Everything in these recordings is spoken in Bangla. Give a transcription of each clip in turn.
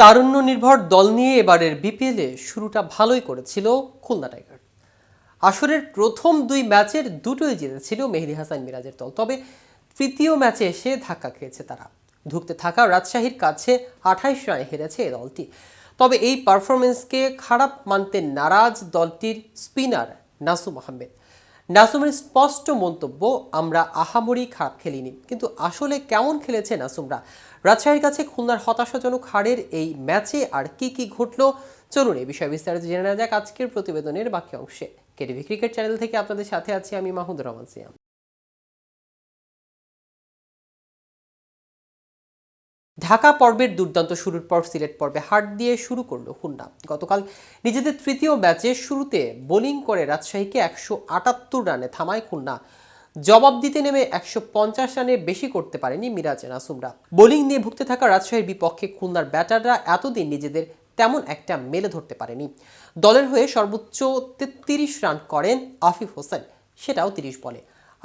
তারুণ্য নির্ভর দল নিয়ে এবারের বিপিএলে শুরুটা ভালোই করেছিল খুলনা টাইগার। আসরের প্রথম দুই ম্যাচের দুটোই জিতেছিল মেহেদি হাসান মিরাজের দল, তবে তৃতীয় ম্যাচে এসে ধাক্কা খেয়েছে তারা। ধুঁকতে থাকা রাজশাহীর কাছে আঠাইশ রানে হেরেছে এই দলটি। তবে এই পারফরমেন্সকে খারাপ মানতে নারাজ দলটির স্পিনার নাসুম আহমেদ নাসুমের স্পষ্ট মন্তব্য, আমরা আহামরি খারাপ খেলিনি। কিন্তু আসলে কেমন খেলেছে নাসুমরা? রাজশাহীর কাছে খুলনার হতাশাজনক হারের এই ম্যাচে আর কি কি ঘটল? চলুন এই বিষয়ে বিস্তারিত জেনে নেওয়া যাক আজকের প্রতিবেদনের বাকি অংশে। কেটিভি ক্রিকেট চ্যানেল থেকে আপনাদের সাথে আছি আমি মাহমুদুর রহমান সিয়াম। ঢাকা পর্বের দুর্দান্ত শুরুর পর সিলেট পর্বে হার দিয়ে শুরু করল খুলনা গতকাল নিজেদের তৃতীয় ম্যাচে শুরুতে বোলিং করে রাজশাহীকে একশো আটাত্তর রানে থামায় খুলনা। জবাব দিতে নেমে একশো পঞ্চাশ রানের বেশি করতে পারেনি মিরাজ নাসুমরা বোলিং নিয়ে ভুগতে থাকা রাজশাহীর বিপক্ষে খুলনার ব্যাটাররা এতদিন নিজেদের তেমন একটা মেলে ধরতে পারেনি। দলের হয়ে সর্বোচ্চ তেত্রিশ রান করেন আফিফ হোসেন, সেটাও তিরিশ বলে।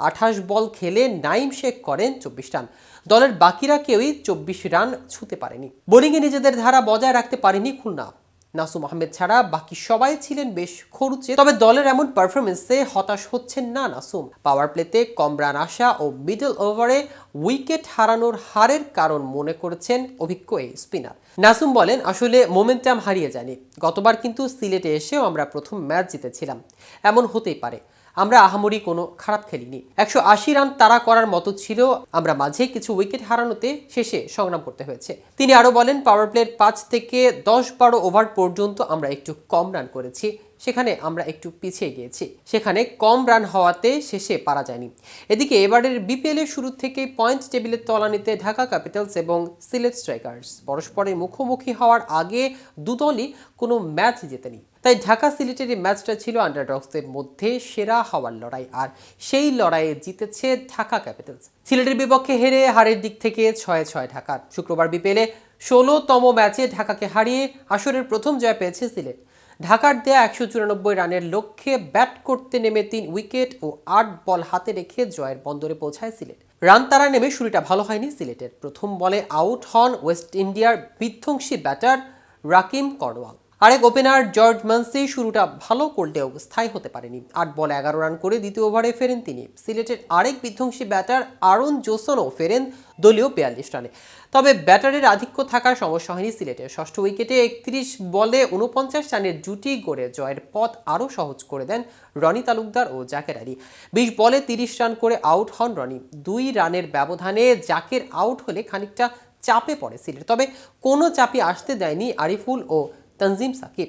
আঠাশ বল খেলে নাইম শেখ করেন চব্বিশ রান। দলের বাকিরা কেউই চব্বিশ রান ছুতে পারেনি। বোলিংয়ে নিজেদের ধারা বজায় রাখতে পারেনি খুলনা। নাসুম আহমেদ ছাড়া বাকি সবাই ছিলেন বেশ খরুচে, তবে দলের এমন পারফরমেন্সে হতাশ হচ্ছেন না নাসুম। পাওয়ার প্লেতে কম রান আসা ও মিডল ওভারে উইকেট হারানোর হারের কারণ মনে করেছেন অভিজ্ঞ এই স্পিনার নাসুম বলেন, আসলে মোমেন্টাম হারিয়ে জানি গতবার কিন্তু সিলেটে এসেও আমরা প্রথম ম্যাচ জিতেছিলাম। এমন হতেই পারে। আমরা আহামরি কোনো খারাপ খেলিনি। একশো আশি রান তারা করার মতো ছিল, আমরা মাঝে কিছু উইকেট হারানোতে শেষে সংগ্রাম করতে হয়েছে। তিনি আরও বলেন, পাওয়ার প্লের পাঁচ থেকে দশ বারো ওভার পর্যন্ত আমরা একটু কম রান করেছি। সেখানে আমরা একটু পিছিয়ে গিয়েছি। সেখানে কম রান হওয়াতে শেষে পারা যায়নি। এদিকে এবারের বিপিএল এর শুরু থেকে পয়েন্ট টেবিলের তলানিতে ঢাকা ক্যাপিটালস এবং সিলেট স্ট্রাইকার্স পরস্পরের মুখোমুখি হওয়ার আগে দুদলই কোনো ম্যাচ জেতেনি। তাই ঢাকা সিলেটের ম্যাচটা ছিল আন্ডারডগসদের মধ্যে সেরা হওয়ার লড়াই আর সেই লড়াইয়ে জিতেছে ঢাকা ক্যাপিটালস। সিলেটের বিপক্ষে হেরে হারের দিক থেকে ছয় ছয় ঢাকার। শুক্রবার বিপিএলে ষোলোতম ম্যাচে ঢাকাকে হারিয়ে আসরের প্রথম জয় পেয়েছে সিলেট। ঢাকার দেয়া একশো চুরানব্বই রানের লক্ষ্যে ব্যাট করতে নেমে তিন উইকেট ও আট বল হাতে রেখে জয়ের বন্দরে পৌঁছায় সিলেট। রান তারা নেমে শুরুটা ভালো হয়নি সিলেটের। প্রথম বলে আউট হন ওয়েস্ট ইন্ডিয়ার বিধ্বংসী ব্যাটার রাকিম করওয়াল আরেক ওপেনার জর্জ মানসি শুরুটা ভালো করলেও স্থায়ী হতে পারেনি। আট বল এগারো রান করে দ্বিতীয় ওভারে ফেরেন তিনি। সিলেটের আরেক বিধ্বংসী ব্যাটার আরন জোসনও ফেরেন দলীয় বিয়াল্লিশ রানে। তবে ব্যাটারের আধিক্য থাকার সমস্যা হয়নি সিলেটের। ষষ্ঠ উইকেটে একত্রিশ বলে উনপঞ্চাশ রানের জুটি গড়ে জয়ের পথ আরও সহজ করে দেন রনি তালুকদার ও জাকের আলী। বিশ বলে তিরিশ রান করে আউট হন রনি। দুই রানের ব্যবধানে জাকের আউট হলে খানিকটা চাপে পড়ে সিলেট। তবে কোনো চাপে আসতে দেয়নি আরিফুল ও তনজিম সাকিব।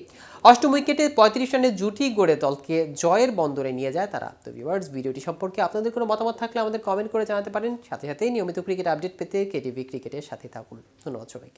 অষ্টম উইকেটে পঁয়ত্রিশ রানের জুটি গড়ে দলকে জয়ের বন্দরে নিয়ে যায় তারা। তো ভিউয়ার্স ভিডিওটি সম্পর্কে আপনাদের কোনো মতামত থাকলে আমাদের কমেন্ট করে জানাতে পারেন। সাথে সাথেই নিয়মিত ক্রিকেট আপডেট পেতে কেটিভি ক্রিকেটের সাথে থাকুন। ধন্যবাদ সবাইকে।